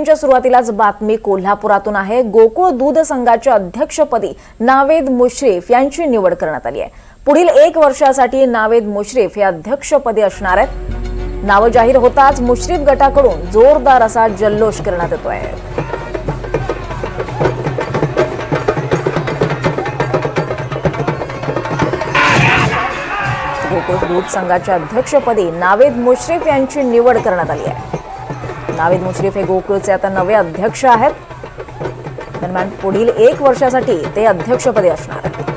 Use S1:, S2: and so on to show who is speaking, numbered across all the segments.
S1: बुलेटिनच्या सुरुवातीलाच बातमी कोल्हापुरातून आहे. गोकुळ दूध संघाच्या अध्यक्षपदी नावेद मुश्रीफ यांची निवड करण्यात आली आहे. पुढील एक वर्षासाठी नावेद मुश्रीफ हे अध्यक्षपदी असणार आहेत. नावं जाहीर होताच मुश्रीफ गटाकडून जोरदार असा जल्लोष करण्यात येतो आहे गोकुळ दूध संघाच्या अध्यक्षपदी नावेद मुश्रीफ यांची निवड करण्यात आली आहे. नावेद मुश्रीफ हे गोकुळचे आता नवे अध्यक्ष आहेत. दरम्यान पुढील एक वर्षासाठी ते अध्यक्षपदी असणार. आहेत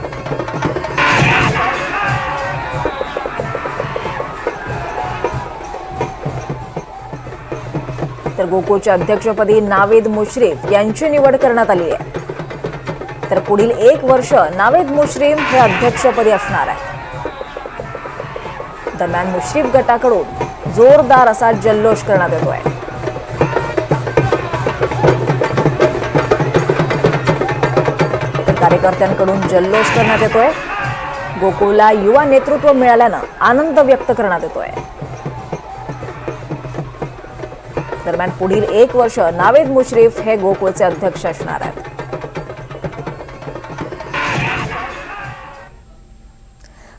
S1: तर गोकुळच्या अध्यक्षपदी नावेद मुश्रीफ यांची निवड करण्यात आली आहे. तर पुढील एक वर्ष नावेद मुश्रीफ हे अध्यक्षपदी असणार आहे दरम्यान मुश्रीफ गटाकडून जोरदार असा जल्लोष करण्यात येतोय. आहे कार्यकर्त्यांकडून जल्लोष करण्यात येतोय. गोकुळला युवा नेतृत्व मिळाल्यानं आनंद व्यक्त करण्यात येतोय. दरम्यान पुढील एक वर्ष नावेद मुश्रीफ हे गोकुळचे अध्यक्ष असणार आहेत.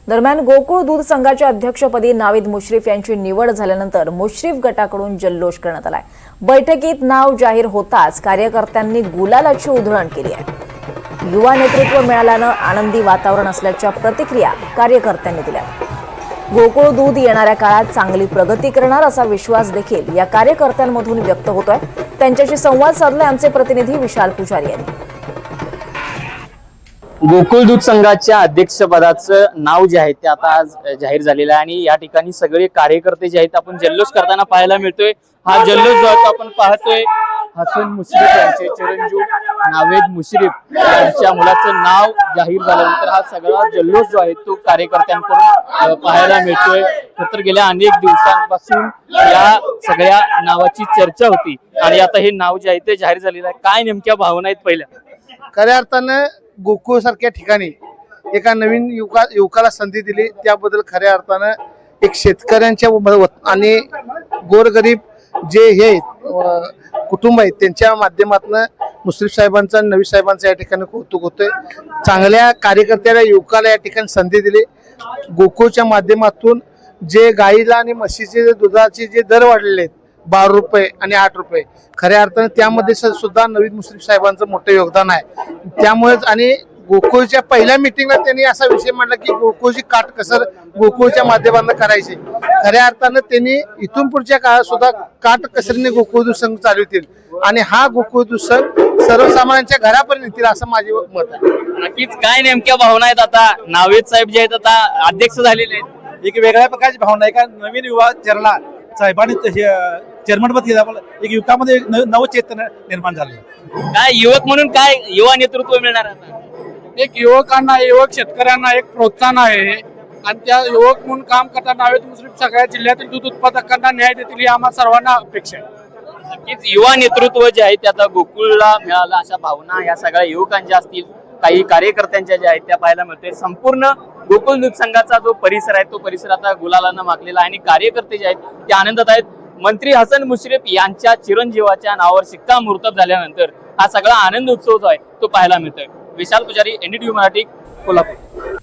S1: दरम्यान गोकुळ दूध संघाच्या अध्यक्षपदी नावेद मुश्रीफ यांची निवड झाल्यानंतर मुश्रीफ गटाकडून जल्लोष करण्यात आलाय. बैठकीत नाव जाहीर होताच कार्यकर्त्यांनी गुलालाची उधळण केली आहे. युवा नेतृत्व मिळाल्यानं आनंदी वातावरण असल्याच्या प्रतिक्रिया कार्यकर्त्यांनी दिल्या. गोकुळ दूध येणाऱ्या काळात चांगली प्रगती करणार असा विश्वास देखील या कार्यकर्त्यांमधून व्यक्त होतोय. त्यांच्याशी संवाद साधलाय आमचे प्रतिनिधी विशाल पुजारी यांनी.
S2: गोकुळ दूध संघाच्या अध्यक्षपदाचं नाव जे आहे ते आता आज जाहीर झालेलं आहे आणि या ठिकाणी सगळे कार्यकर्ते जे आहेत आपण जल्लोष करताना पाहायला मिळतोय. हा जल्लोष जो आपण पाहतोय. हसन मुश्रीफ यांचे चिरंजीव नावेद मुश्रीफ यांच्या मुलाचं नाव जाहीर झाल्यानंतर हा सगळा जल्लोष जो आहे तो कार्यकर्त्यांकडून पाहायला मिळतोय. तर गेल्या अनेक दिवसांपासून या सगळ्या नावाची चर्चा होती आणि आता हे नाव जे आहे ते जाहीर झालेलं आहे. काय नेमक्या भावना आहेत पहिल्या?
S3: खऱ्या अर्थानं गोकुळ सारख्या ठिकाणी एका नवीन युवका युवकाला संधी दिली. त्याबद्दल खऱ्या अर्थानं एक शेतकऱ्यांच्या आणि गोरगरीब जे हे कुटुंब आहेत त्यांच्या माध्यमातून मुश्रीफ साहेबांचं आणि नवी साहेबांचं या ठिकाणी कौतुक होतंय. चांगल्या कार्यकर्त्याला युवकाला या ठिकाणी संधी दिली. गोकुळच्या माध्यमातून जे गाईला आणि म्हशीचे जे दुधाचे जे दर वाढलेले आहेत बारा रुपये आणि आठ रुपये खऱ्या अर्थाने त्यामध्ये सुद्धा नवीन मुस्लिम साहेबांचं मोठं योगदान आहे. त्यामुळेच आणि गोकुळच्या पहिल्या मिटिंगला त्यांनी असा विषय मांडला की गोकुळची काटकसर गोकुळच्या माध्यमातून करायची. खऱ्या अर्थानं त्यांनी इथून पुढच्या काळात सुद्धा काटकसरीने गोकुळ संघ चालवतील आणि हा गोकुळ संघ सर्वसामान्यांच्या घरापर्यंत येतील असं माझे मत आहे.
S2: नक्कीच. काय नेमक्या भावना आहेत आता? नावेद साहेब जे आहेत आता अध्यक्ष झालेले आहेत.
S4: एक वेगळ्या प्रकारची भावना आहे. का नवीन युवा चेरला साहेबांनी चेअरमन केलं एक युवकामध्ये नवचेतना निर्माण झाली.
S2: काय युवक म्हणून काय युवा नेतृत्व मिळणार आता?
S5: एक युवकांना युवक शेतकऱ्यांना एक प्रोत्साहन आहे. आणि त्या युवक म्हणून काम करताना नावेद मुस्लिम सगळ्या जिल्ह्यातील दूध उत्पादकांना न्याय देतील ही आम्हा सर्वांना अपेक्षा आहे.
S2: नक्कीच युवा नेतृत्व जे आहे ते आता गोकुळला मिळालं अशा भावना या सगळ्या युवकांच्या असतील काही कार्यकर्त्यांच्या ज्या आहेत त्या पाहायला मिळते संपूर्ण गोकुळ दूध संघाचा जो परिसर आहे तो परिसर आता गुलालानं मागलेला आहे. आणि कार्यकर्ते जे आहेत ते आनंदात आहेत. मंत्री हसन मुश्रीफ यांच्या चिरंजीवाच्या नावावर शिक्कामोर्तब झाल्यानंतर हा सगळा आनंद उत्सव जो आहे तो पाहायला मिळतोय. विशाल पुजारी एनडीटीव्ही मराठी कोल्हापूर.